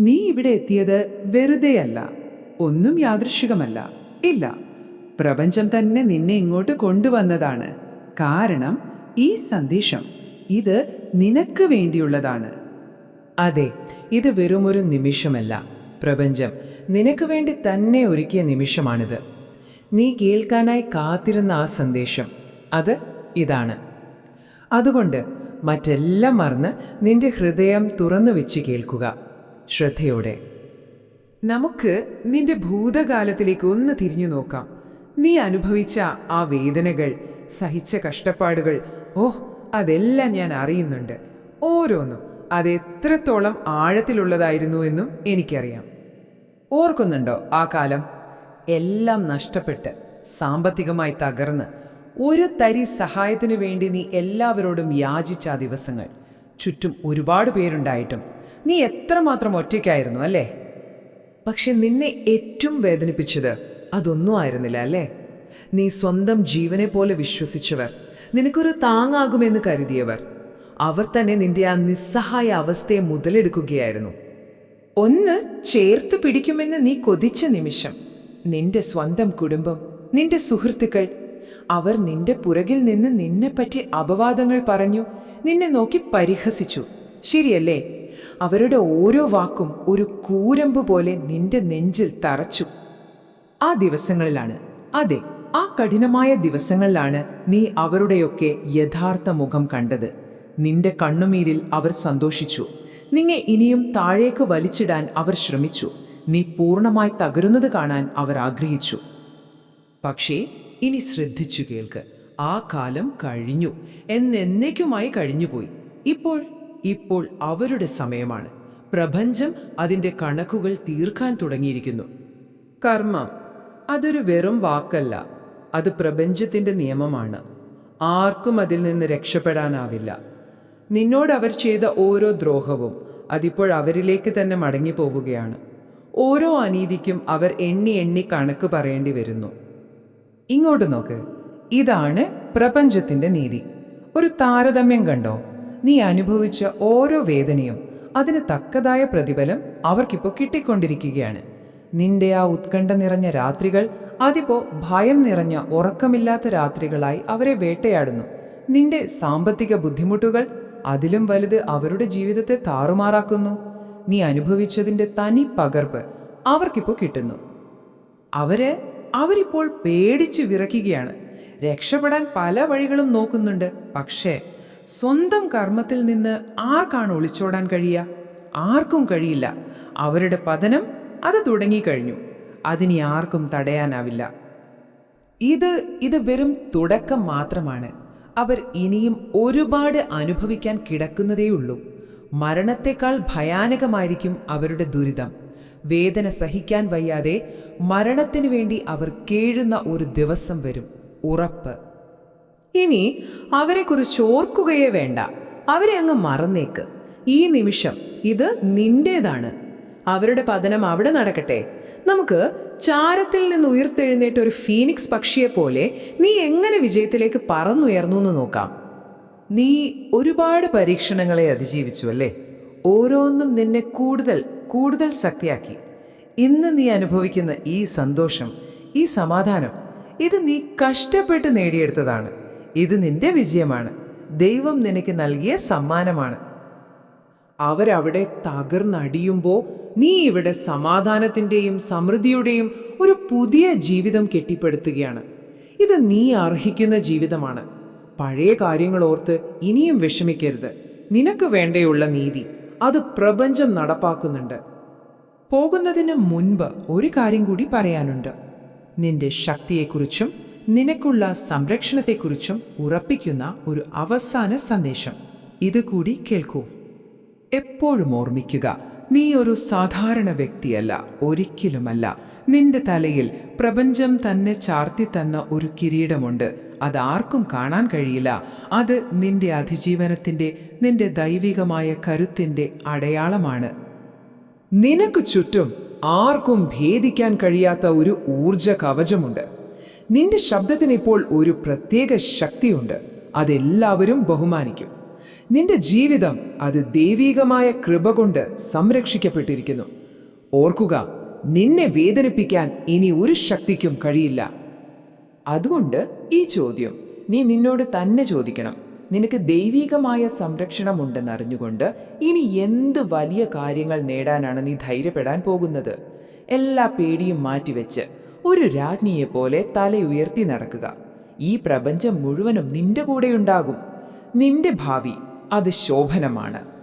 നീ ഇവിടെ എത്തിയത് വെറുതെയല്ല ഒന്നും യാദൃശികമല്ല. ഇല്ല പ്രപഞ്ചം തന്നെ നിന്നെ ഇങ്ങോട്ട് കൊണ്ടുവന്നതാണ്. കാരണം ഈ സന്ദേശം ഇത് നിനക്ക് വേണ്ടിയുള്ളതാണ്. അതെ ഇത് വെറുമൊരു നിമിഷമല്ല. പ്രപഞ്ചം നിനക്ക് വേണ്ടി തന്നെ ഒരുക്കിയ നിമിഷമാണിത്. നീ കേൾക്കാനായി കാത്തിരുന്ന ആ സന്ദേശം അത് ഇതാണ്. അതുകൊണ്ട് മറ്റെല്ലാം മറന്ന് നിന്റെ ഹൃദയം തുറന്നു വെച്ച് കേൾക്കുക. ശ്രദ്ധയോടെ. നമുക്ക് നിന്റെ ഭൂതകാലത്തിലേക്ക് ഒന്ന് തിരിഞ്ഞു നോക്കാം. നീ അനുഭവിച്ച ആ വേദനകൾ സഹിച്ച കഷ്ടപ്പാടുകൾ ഓ അതെല്ലാം ഞാൻ അറിയുന്നുണ്ട്. ഓരോന്നും അത് എത്രത്തോളം ആഴത്തിലുള്ളതായിരുന്നു എന്നും എനിക്കറിയാം. ഓർക്കുന്നുണ്ടോ ആ കാലം? എല്ലാം നഷ്ടപ്പെട്ട് സാമ്പത്തികമായി തകർന്ന് ഒരു തരി സഹായത്തിനു വേണ്ടി നീ എല്ലാവരോടും യാചിച്ച ദിവസങ്ങൾ. ചുറ്റും ഒരുപാട് പേരുണ്ടായിട്ടും നീ എത്രമാത്രം ഒറ്റയ്ക്കായിരുന്നു അല്ലേ? പക്ഷെ നിന്നെ ഏറ്റവും വേദനിപ്പിച്ചത് അതൊന്നും ആയിരുന്നില്ല അല്ലേ? നീ സ്വന്തം ജീവനെ പോലെ വിശ്വസിച്ചവർ നിനക്കൊരു താങ്ങാകുമെന്ന് കരുതിയവർ അവർ തന്നെ നിന്റെ ആ നിസ്സഹായ അവസ്ഥയെ മുതലെടുക്കുകയായിരുന്നു. ഒന്ന് ചേർത്ത് പിടിക്കുമെന്ന് നീ കൊതിച്ച നിമിഷം നിന്റെ സ്വന്തം കുടുംബം നിന്റെ സുഹൃത്തുക്കൾ അവർ നിന്റെ പുറകിൽ നിന്ന് നിന്നെപ്പറ്റി അപവാദങ്ങൾ പറഞ്ഞു നിന്നെ നോക്കി പരിഹസിച്ചു. ശരിയല്ലേ? അവരുടെ ഓരോ വാക്കും ഒരു കൂരമ്പ് പോലെ നിന്റെ നെഞ്ചിൽ തറച്ചു. ആ ദിവസങ്ങളിലാണ് അതെ ആ കഠിനമായ ദിവസങ്ങളിലാണ് നീ അവരുടെയൊക്കെ യഥാർത്ഥ മുഖം കണ്ടത്. നിന്റെ കണ്ണുമീരിൽ അവർ സന്തോഷിച്ചു. നിന്നെ ഇനിയും താഴേക്ക് വലിച്ചിടാൻ അവർ ശ്രമിച്ചു. നീ പൂർണമായി തകരുന്നത് കാണാൻ അവർ ആഗ്രഹിച്ചു. പക്ഷേ ഇനി ശ്രദ്ധിച്ചു കേൾക്ക്. ആ കാലം കഴിഞ്ഞു. എന്നേക്കുമായി കഴിഞ്ഞുപോയി. ഇപ്പോൾ ഇപ്പോൾ അവരുടെ സമയമാണ്. പ്രപഞ്ചം അതിന്റെ കണക്കുകൾ തീർക്കാൻ തുടങ്ങിയിരിക്കുന്നു. കർമ്മം അതൊരു വെറും വാക്കല്ല. അത് പ്രപഞ്ചത്തിന്റെ നിയമമാണ്. ആർക്കും അതിൽ നിന്ന് രക്ഷപ്പെടാനാവില്ല. നിന്നോട് അവർ ചെയ്ത ഓരോ ദ്രോഹവും അതിപ്പോൾ അവരിലേക്ക് തന്നെ മടങ്ങിപ്പോവുകയാണ്. ഓരോ അനീതിക്കും അവർ എണ്ണി എണ്ണി കണക്ക് പറയേണ്ടി വരുന്നു. ഇങ്ങോട്ട് നോക്ക്. ഇതാണ് പ്രപഞ്ചത്തിന്റെ നീതി. ഒരു താരതമ്യം കണ്ടോ? നീ അനുഭവിച്ച ഓരോ വേദനയും അതിന് തക്കതായ പ്രതിഫലം അവർക്കിപ്പോൾ കിട്ടിക്കൊണ്ടിരിക്കുകയാണ്. നിന്റെ ആ ഉത്കണ്ഠ നിറഞ്ഞ രാത്രികൾ അതിപ്പോ ഭയം നിറഞ്ഞ ഉറക്കമില്ലാത്ത രാത്രികളായി അവരെ വേട്ടയാടുന്നു. നിന്റെ സാമ്പത്തിക ബുദ്ധിമുട്ടുകൾ അതിലും വലുത് അവരുടെ ജീവിതത്തെ താറുമാറാക്കുന്നു. നീ അനുഭവിച്ചതിന്റെ തനി പകർപ്പ് അവർക്കിപ്പോൾ കിട്ടുന്നു. അവർ അവരിപ്പോൾ പേടിച്ച് വിറക്കുകയാണ് രക്ഷപ്പെടാൻ പല വഴികളും നോക്കുന്നുണ്ട്. പക്ഷേ സ്വന്തം കർമ്മത്തിൽ നിന്ന് ആർക്കാണ് ഒളിച്ചോടാൻ കഴിയുക? ആർക്കും കഴിയില്ല. അവരുടെ പതനം അത് തുടങ്ങിക്കഴിഞ്ഞു അതിനി ആർക്കും തടയാനാവില്ല. ഇത് ഇത് വെറും തുടക്കം മാത്രമാണ്. അവർ ഇനിയും ഒരുപാട് അനുഭവിക്കാൻ കിടക്കുന്നതേയുള്ളൂ. മരണത്തെക്കാൾ ഭയാനകമായിരിക്കും അവരുടെ ദുരിതം. വേദന സഹിക്കാൻ വയ്യാതെ മരണത്തിനു വേണ്ടി അവർ കേഴുന്ന ഒരു ദിവസം വരും. ഉറപ്പ്. ഇനി അവരെക്കുറിച്ച് ഓർക്കുകയേ വേണ്ട. അവരെ അങ്ങ് മറന്നേക്ക്. ഈ നിമിഷം ഇത് നിന്റേതാണ്. അവരുടെ പതനം അവിടെ നടക്കട്ടെ. നമുക്ക് ചാരത്തിൽ നിന്ന് ഉയർത്തെഴുന്നേറ്റ ഒരു ഫീനിക്സ് പക്ഷിയെ പോലെ നീ എങ്ങനെ വിജയത്തിലേക്ക് പറന്നുയർന്നു എന്ന് നോക്കാം. നീ ഒരുപാട് പരീക്ഷണങ്ങളെ അതിജീവിച്ചു അല്ലേ? ഓരോന്നും നിന്നെ കൂടുതൽ കൂടുതൽ ശക്തിയാക്കി. ഇന്ന് നീ അനുഭവിക്കുന്ന ഈ സന്തോഷം ഈ സമാധാനം ഇത് നീ കഷ്ടപ്പെട്ട് നേടിയെടുത്തതാണ്. ഇത് നിന്റെ വിജയമാണ്. ദൈവം നിനക്ക് നൽകിയ സമ്മാനമാണ്. അവരവിടെ തകർന്നടിയുമ്പോൾ നീ ഇവിടെ സമാധാനത്തിന്റെയും സമൃദ്ധിയുടെയും ഒരു പുതിയ ജീവിതം കെട്ടിപ്പടുത്തുകയാണ്. ഇത് നീ അർഹിക്കുന്ന ജീവിതമാണ്. പഴയ കാര്യങ്ങൾ ഓർത്ത് ഇനിയും വിഷമിക്കരുത്. നിനക്ക് വേണ്ടയുള്ള നീതി അത് പ്രപഞ്ചം നടപ്പാക്കുന്നുണ്ട്. പോകുന്നതിന് മുൻപ് ഒരു കാര്യം കൂടി പറയാനുണ്ട്. നിന്റെ ശക്തിയെക്കുറിച്ചും നിനക്കുള്ള സംരക്ഷണത്തെക്കുറിച്ചും ഉറപ്പിക്കുന്ന ഒരു അവസാന സന്ദേശം. ഇതുകൂടി കേൾക്കൂ. എപ്പോഴും ഓർമ്മിക്കുക നീ ഒരു സാധാരണ വ്യക്തിയല്ല ഒരിക്കലുമല്ല. നിന്റെ തലയിൽ പ്രപഞ്ചം തന്നെ ചാർത്തി തന്ന ഒരു കിരീടമുണ്ട്. അത് ആർക്കും കാണാൻ കഴിയില്ല. അത് നിന്റെ അതിജീവനത്തിന്റെ നിന്റെ ദൈവികമായ കരുത്തിന്റെ അടയാളമാണ്. നിനക്ക് ചുറ്റും ആർക്കും ഭേദിക്കാൻ കഴിയാത്ത ഒരു ഊർജ കവചമുണ്ട്. നിന്റെ ശബ്ദത്തിന് ഇപ്പോൾ ഒരു പ്രത്യേക ശക്തിയുണ്ട്. അതെല്ലാവരും ബഹുമാനിക്കും. നിന്റെ ജീവിതം അത് ദൈവീകമായ കൃപ കൊണ്ട് സംരക്ഷിക്കപ്പെട്ടിരിക്കുന്നു. ഓർക്കുക നിന്നെ വേദനിപ്പിക്കാൻ ഇനി ഒരു ശക്തിക്കും കഴിയില്ല. അതുകൊണ്ട് ഈ ചോദ്യം നീ നിന്നോട് തന്നെ ചോദിക്കണം. നിനക്ക് ദൈവീകമായ സംരക്ഷണമുണ്ടെന്ന് അറിഞ്ഞുകൊണ്ട് ഇനി എന്ത് വലിയ കാര്യങ്ങൾ നേടാനാണ് നീ ധൈര്യപ്പെടാൻ പോകുന്നത്? എല്ലാ പേടിയും മാറ്റിവെച്ച് ഒരു രാജ്ഞിയെപ്പോലെ ഉയർത്തി നടക്കുക. ഈ പ്രപഞ്ചം മുഴുവനും നിന്റെ കൂടെയുണ്ടാകും. നിന്റെ ഭാവി അത് ശോഭനമാണ്.